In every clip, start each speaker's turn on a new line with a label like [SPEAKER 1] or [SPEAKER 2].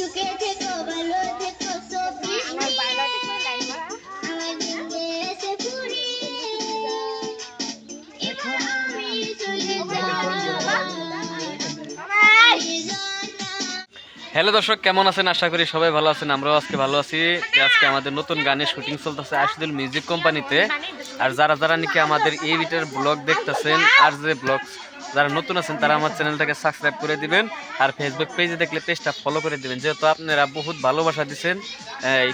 [SPEAKER 1] সুখে থেকো ভালো থেকো চব্বিশ
[SPEAKER 2] আমার বায়োলজিক লাইন মারা।
[SPEAKER 1] আমার দিনে এসে ফুরিয়ে যায় আমি চলে
[SPEAKER 3] হ্যালো দর্শক কেমন আছেন? আশা করি সবাই ভালো আছেন আমরাও আজকে ভালো আছি। আজকে আমাদের নতুন গানের শুটিং চলতেছে আশিদুল মিউজিক কোম্পানিতে। আর যারা যারা নাকি আমাদের এই ভিডিওর ব্লগ দেখতেছেন আর যে ব্লগ যারা নতুন আছেন, তারা আমার চ্যানেলটাকে সাবস্ক্রাইব করে দিবেন আর ফেসবুক পেজে দেখলে পেজটা ফলো করে দিবেন। যেহেতু আপনারা বহুত ভালোবাসা দিচ্ছেন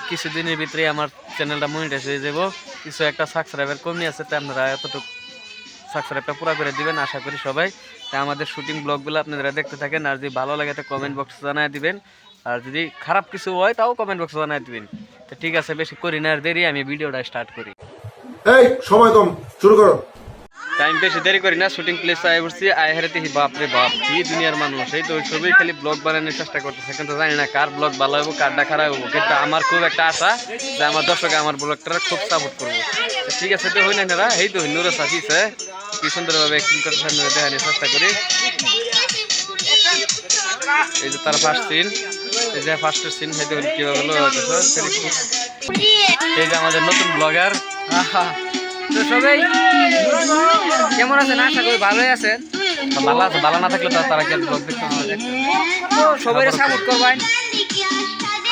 [SPEAKER 3] কিছুদিনের ভিতরে আমার চ্যানেলটা মনিটাইজ হয়ে যাব। কিছু একটা সাবস্ক্রাইবার কমই আছে, তো আপনারা এতটুকু সাবস্ক্রাইবটা পুরো করে দিবেন, আশা করি সবাই। তা আমাদের শুটিং ব্লগগুলো আপনারা দেখতে থাকেন, আর যদি ভালো লাগে তো কমেন্ট বক্সে জানাই দিবেন। আর যদি খারাপ কিছু হয়, তাও কমেন্ট বক্সে জানাই দিবেন। তো ঠিক আছে, বেশি করি না আর দেরি, আমি ভিডিওটা স্টার্ট করি।
[SPEAKER 4] এই, সময় কম, শুরু করো।
[SPEAKER 3] আমি বেশি দেরি করি না শুটিং প্লেস আয় বসছি আয় হারাতে বাপ রে বাপ, কি দুনিয়ার মানুষ। এই তো সবই খালি ব্লগ বানানোর চেষ্টা করতেছে, কিন্তু জানি না কার ব্লগ ভালো হব কারটা খারাপ হব কিন্তু আমার খুব একটা আশা যে আমার দর্শকে, আমার ব্লগটা খুব সাপোর্ট করব। ঠিক আছে, তো হই না এনারা এই তো নুরে সাথিছে কি সুন্দরভাবে অ্যাক্টিং করতে সামনে দেখানোর চেষ্টা করি। এই যে তার ফার্স্ট সিন এই যে ফার্স্টের সিন হয়তো কীভাবে এই যে আমাদের নতুন ব্লগার
[SPEAKER 5] তো সবাই কেমন আছেন? আশা করি ভালোই আছেন।
[SPEAKER 3] ভালো আছে ভালো না থাকলে তারা কি ব্লগ দেখতে পাবে?
[SPEAKER 5] তো সবাই সাপোর্ট করবেন।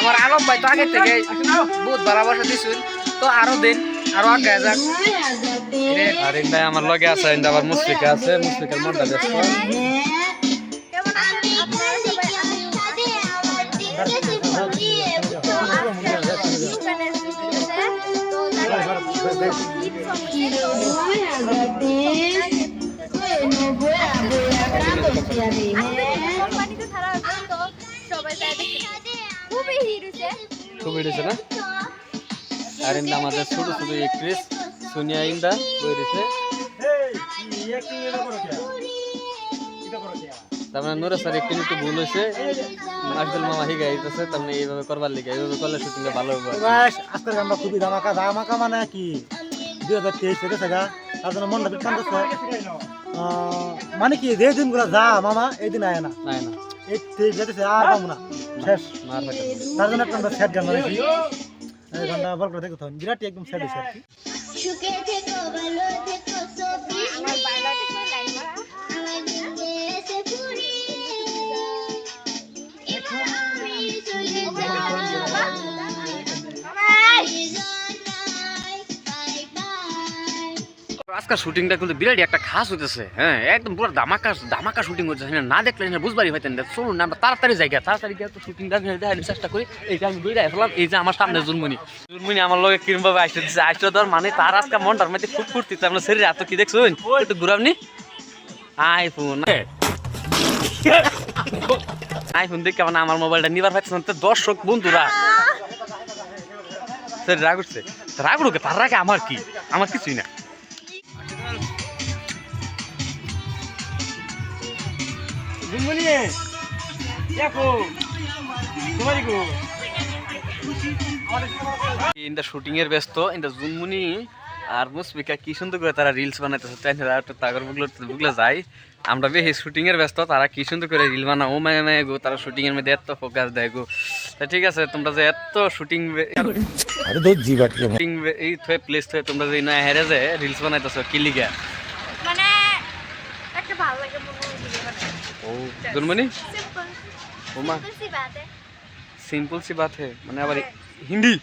[SPEAKER 5] আমার আলম ভাই তো আগে থেকে বহুত ভালোবাসা দিছুন। তো আরও দিন আরও আগে যাক।
[SPEAKER 3] আর ইন্দা আমার লগে আছে আবার মুসফিকা আছে। মুসফিকার মনটা ব্যস্ত
[SPEAKER 2] কেমন আছেন হয়েছে
[SPEAKER 3] আর আমাদের ছোট ছোট একট্রেস সোনিয়া ইন্দা দিছে তারপরে নুরা স্যার একটু একটু ভুল হয়েছে মাসদুল মামা হিগা দিতেছে তার মানে এইভাবে করবার লিগে এইভাবে করলে শুটিংটা ভালো হবে
[SPEAKER 6] গানটা খুবই ধামাকা ধামাকা মানে কি দুই হাজার তেইশ গেছে গা তার জন্য মনটা টানতেছে আহ, মানে কি যে দিনগুলো যা মামা এই দিন আয় না।
[SPEAKER 3] আয় না।
[SPEAKER 6] এই তেইশ যেতেছে আর পাবো না। শেষ। তার জন্য একটা স্যাড গান বানাইছি। এই গানটা বল করে দেখো বিরাট একদম স্যাড। হয়েছে আর কি
[SPEAKER 3] আজকাল শুটিংটা কিন্তু বিরাট একটা খাস হইতেছে হ্যাঁ একদম পুরো ধামাকা ধামাকা শুটিং হচ্ছে না না দেখলে না বুঝবারই হইতেন না। চলুন আমরা তাড়াতাড়ি জায়গা তাড়াতাড়ি গিয়ে শুটিংটা দেখানোর চেষ্টা করি। এই যে আমি দৌড়ে আসলাম, এই যে আমার সামনে জুনমুনি। জুনমুনি আমার লগে কিরম ভাবে আসতে দিচ্ছে আসতে ধর মানে তার আজকে মনটার মধ্যে খুব ফুর্তি, তার মানে শরীরে এত কি দেখছুন একটু ঘুরাবনি? আইফোন। আইফোন দেখে মানে আমার মোবাইলটা নিবার পাইতেছে না, তো দর্শক, বন্ধুরা। রাগ উঠছে। রাগ উঠুকে, তার রাগে আমার কি? আমার কিছুই না। ইন্দা শুটিং এর ব্যস্ত ইন্দা জুনমুনি আর মুসবিকা কি সুন্দর করে তারা রিলস বানাইতেছে। তাই না একটু তাগর বুগলো বুগলো যাই আমরা বেশি শুটিং এর ব্যস্ত তারা কি সুন্দর করে রিল বানা ও মায় মায় গো তারা শুটিং এর মধ্যে এত ফোকাস দেয় গো। তা ঠিক আছে তোমরা যে এত শুটিং শুটিং এই থয়ে প্লেস থয়ে তোমরা যে না হেরে যে রিলস বানাইতেছো কি লিগা?
[SPEAKER 2] একটা
[SPEAKER 3] ও
[SPEAKER 2] দুনমনি
[SPEAKER 3] ওমা
[SPEAKER 2] সিম্পল সি বাত
[SPEAKER 3] মানে আবার হিন্দি?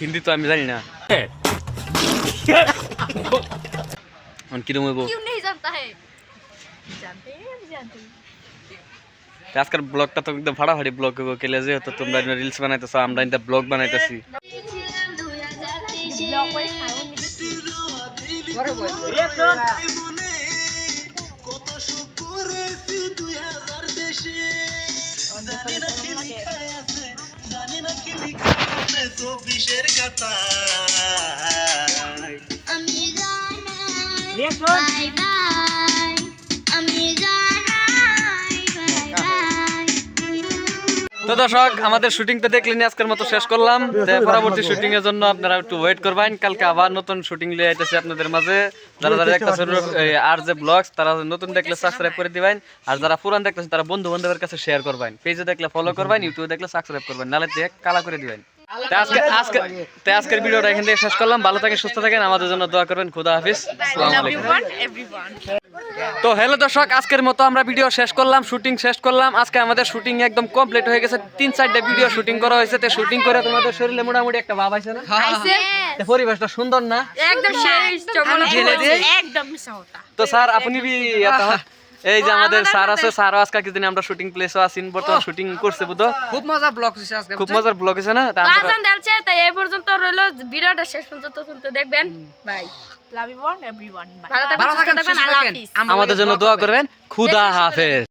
[SPEAKER 3] হিন্দি তো আমি জানি না। কিরম হইব? আজকের ব্লগটা তো একদম ভাড়াভাড়ি ব্লগ হইব কেলে যে তো তোমরা রিলস বানাইতেছো আমরা ইন্দা ব্লগ বানাইতেছি।
[SPEAKER 2] ব্লগ করে খাওয়া
[SPEAKER 1] আমি জানাই বাই বাই। আমি জানাই বাই বাই।
[SPEAKER 3] তো দর্শক আমাদের শুটিং তো দেখলেন আজকের মতো শেষ করলাম। পরবর্তী শুটিং এর জন্য আপনারা একটু ওয়েট করবেন। কালকে আবার নতুন শুটিং লিয়ে আইতেছে আপনাদের মাঝে। যারা যারা দেখতেছেন আর যে ব্লগস তারা নতুন দেখলে সাবস্ক্রাইব করে দিবেন। আর যারা পুরান দেখতেছেন তারা বন্ধু বান্ধবের কাছে শেয়ার করবেন। পেজে দেখলে ফলো করবেন ইউটিউবে দেখলে সাবস্ক্রাইব করবেন। নালে দিয়ে কালা করে দিবেন। আজকে আজকে আজকের ভিডিওটা এখান থেকে শেষ করলাম। ভালো থাকেন সুস্থ থাকেন। আমাদের জন্য দোয়া করবেন। খুদা হাফিজ। তো হ্যালো দর্শক আজকের মতো আমরা ভিডিও শেষ করলাম শুটিং শেষ করলাম। আজকে আমাদের শুটিং একদম কমপ্লিট হয়ে গেছে। তিন চারটা ভিডিও শুটিং করা হয়েছে। তো শুটিং করে তোমাদের শরীরে মোটামুটি একটা ভাব আছে না? পরিবেশটা সুন্দর না?
[SPEAKER 2] একদম
[SPEAKER 3] তো স্যার আপনি এই যে আমাদের স্যার আছে স্যারও আজকে কিছুদিন আমরা শুটিং প্লেসও আছেন বর্তমান শুটিং করছে বুঝো
[SPEAKER 5] খুব মজার ব্লগ হইছে আজকে
[SPEAKER 3] খুব মজার ব্লগ হয়েছে না?
[SPEAKER 2] আজান দেলছে তাই এই পর্যন্ত রইল ভিডিওটা শেষ পর্যন্ত শুনতে দেখবেন। বাই। লাভ ইউ এভরিওয়ান ভালো থাকবেন
[SPEAKER 5] ভালো
[SPEAKER 2] থাকবেন আল্লাহ
[SPEAKER 5] থাকেন
[SPEAKER 3] আমাদের জন্য দোয়া করবেন। খুদা হাফেজ।